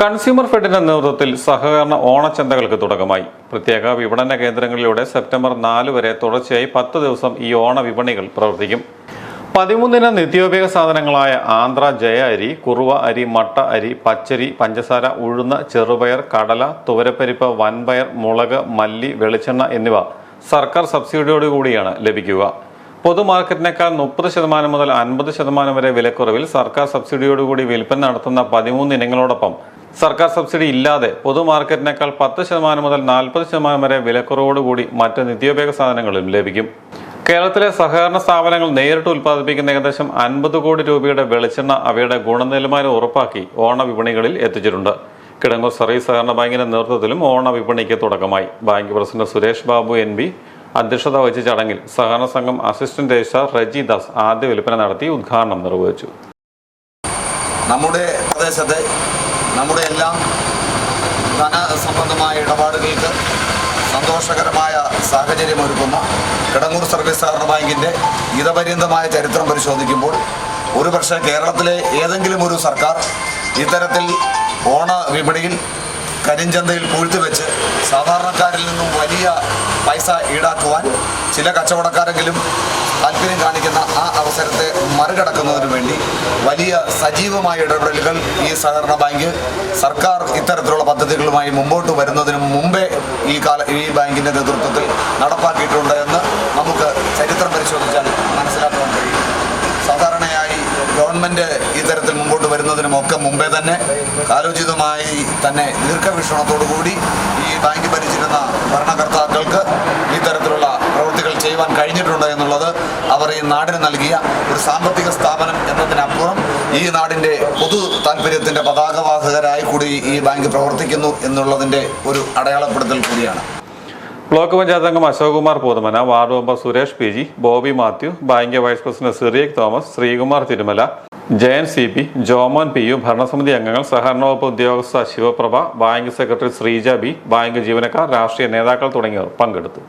Consumer ഫെഡിന്റെ നേതൃത്വത്തിൽ സഹകരണ ഓണച്ചന്തകൾക്ക് തുടക്കമായി. പ്രത്യേക വിപണന കേന്ദ്രങ്ങളിലൂടെ സെപ്റ്റംബർ നാല് വരെ തുടർച്ചയായി പത്ത് ദിവസം ഈ ഓണ വിപണികൾ പ്രവർത്തിക്കും. പതിമൂന്നിന നിത്യോപയോഗ സാധനങ്ങളായ ആന്ധ്ര ജയ അരി കുറുവ അരി മട്ട അരി പച്ചരി പഞ്ചസാര ഉഴുന്ന് ചെറുപയർ കടല തുവരപ്പരിപ്പ് വൻപയർ മുളക് മല്ലി വെളിച്ചെണ്ണ എന്നിവ സർക്കാർ സബ്സിഡിയോടുകൂടിയാണ് ലഭിക്കുക. പൊതുമാർക്കറ്റിനേക്കാൾ മുപ്പത് ശതമാനം മുതൽ അൻപത് ശതമാനം വരെ വിലക്കുറവിൽ സർക്കാർ സബ്സിഡിയോടുകൂടി വിൽപ്പന നടത്തുന്ന പതിമൂന്ന് ഇനങ്ങളോടൊപ്പം സർക്കാർ സബ്സിഡി ഇല്ലാതെ പൊതുമാർക്കറ്റിനേക്കാൾ പത്ത് ശതമാനം മുതൽ നാൽപ്പത് ശതമാനം വരെ വിലക്കുറവോടുകൂടി മറ്റ് നിത്യോപയോഗ സാധനങ്ങളും ലഭിക്കും. കേരളത്തിലെ സഹകരണ സ്ഥാപനങ്ങൾ നേരിട്ട് ഉൽപ്പാദിപ്പിക്കുന്ന ഏകദേശം അൻപത് കോടി രൂപയുടെ വെളിച്ചെണ്ണ അവയുടെ ഗുണനിലവാരം ഉറപ്പാക്കി ഓണ വിപണികളിൽ എത്തിച്ചിട്ടുണ്ട്. കിടങ്ങൂർ സർവീസ് സഹകരണ ബാങ്കിന്റെ നേതൃത്വത്തിലും ഓണ വിപണിക്ക് തുടക്കമായി. Bank president Suresh Babu N B അധ്യക്ഷത വഹിച്ച ചടങ്ങിൽ സഹകരണ സംഘം അസിസ്റ്റന്റ് രജിസ്ട്രാർ റജി ദാസ് ആദ്യ വിൽപ്പന നടത്തി ഉദ്ഘാടനം നിർവഹിച്ചു. നമ്മുടെ പ്രദേശത്തെ നമ്മുടെ എല്ലാം ധനസംബന്ധമായ ഇടപാടുകൾക്ക് സന്തോഷകരമായ സാഹചര്യമൊരുക്കുന്ന കിടങ്ങൂർ സർവീസ് സഹകരണ ബാങ്കിന്റെ ഇതപര്യന്തമായ ചരിത്രം പരിശോധിക്കുമ്പോൾ ഒരുപക്ഷെ കേരളത്തിലെ ഏതെങ്കിലും ഒരു സർക്കാർ ഇത്തരത്തിൽ ഓണ വിപണിയിൽ കരിഞ്ചന്തയിൽ പൂഴ്ത്തിവെച്ച് സാധാരണക്കാരിൽ നിന്നും വലിയ പൈസ ഈടാക്കുവാൻ ചില കച്ചവടക്കാരെങ്കിലും താല്പര്യം കാണിക്കുന്ന ആ അവസരത്തെ മറികടക്കുന്നതിന് വേണ്ടി വലിയ സജീവമായ ഇടപെടലുകൾ ഈ സഹകരണ ബാങ്ക് സർക്കാർ ഇത്തരത്തിലുള്ള പദ്ധതികളുമായി മുമ്പോട്ട് വരുന്നതിന് മുമ്പേ ഈ കാല ഈ ബാങ്കിന്റെ നേതൃത്വത്തിൽ നടപ്പാക്കിയിട്ടുണ്ട് എന്ന് നമുക്ക് ചരിത്രം പരിശോധിച്ചാൽ മനസ്സിലാക്കാൻ കഴിയും. സാധാരണയായി ഗവൺമെന്റ് ഇത്തരത്തിൽ മുമ്പോട്ട് വരുന്നതിനും ഒക്കെ മുമ്പേ തന്നെ കാലോചിതമായി തന്നെ ദീർഘവീക്ഷണത്തോടു കൂടി ഈ ബാങ്ക് ഭരിച്ചിരുന്ന ഭരണകർത്താക്കൾക്ക് ഈ തരത്തിലുള്ള പ്രവൃത്തികൾ ചെയ്യുവാൻ കഴിഞ്ഞിട്ടുണ്ട് എന്നുള്ളത് അവർ ഈ നാടിന് നൽകിയ ഒരു സാമ്പത്തിക സ്ഥാപനം എന്നതിനപ്പുറം ഈ നാടിന്റെ പൊതു താല്പര്യത്തിന്റെ പതാകവാഹകരായി കൂടി ഈ ബാങ്ക് പ്രവർത്തിക്കുന്നു എന്നുള്ളതിന്റെ ഒരു അടയാളപ്പെടുത്തൽ കൂടിയാണ്. ബ്ലോക്ക് പഞ്ചായത്ത് അംഗം Ashok Kumar Poothamana ward member Suresh P G Bobby Mathew bank vice president Cyriac Thomas Sreekumar Thirumala Jayan C P Jomon P U ഭരണസമിതി അംഗങ്ങൾ സഹകരണ വകുപ്പ് ഉദ്യോഗസ്ഥ Sivaprabha bank secretary Sreeja B bank ജീവനക്കാർ രാഷ്ട്രീയ നേതാക്കൾ തുടങ്ങിയവർ പങ്കെടുത്തു.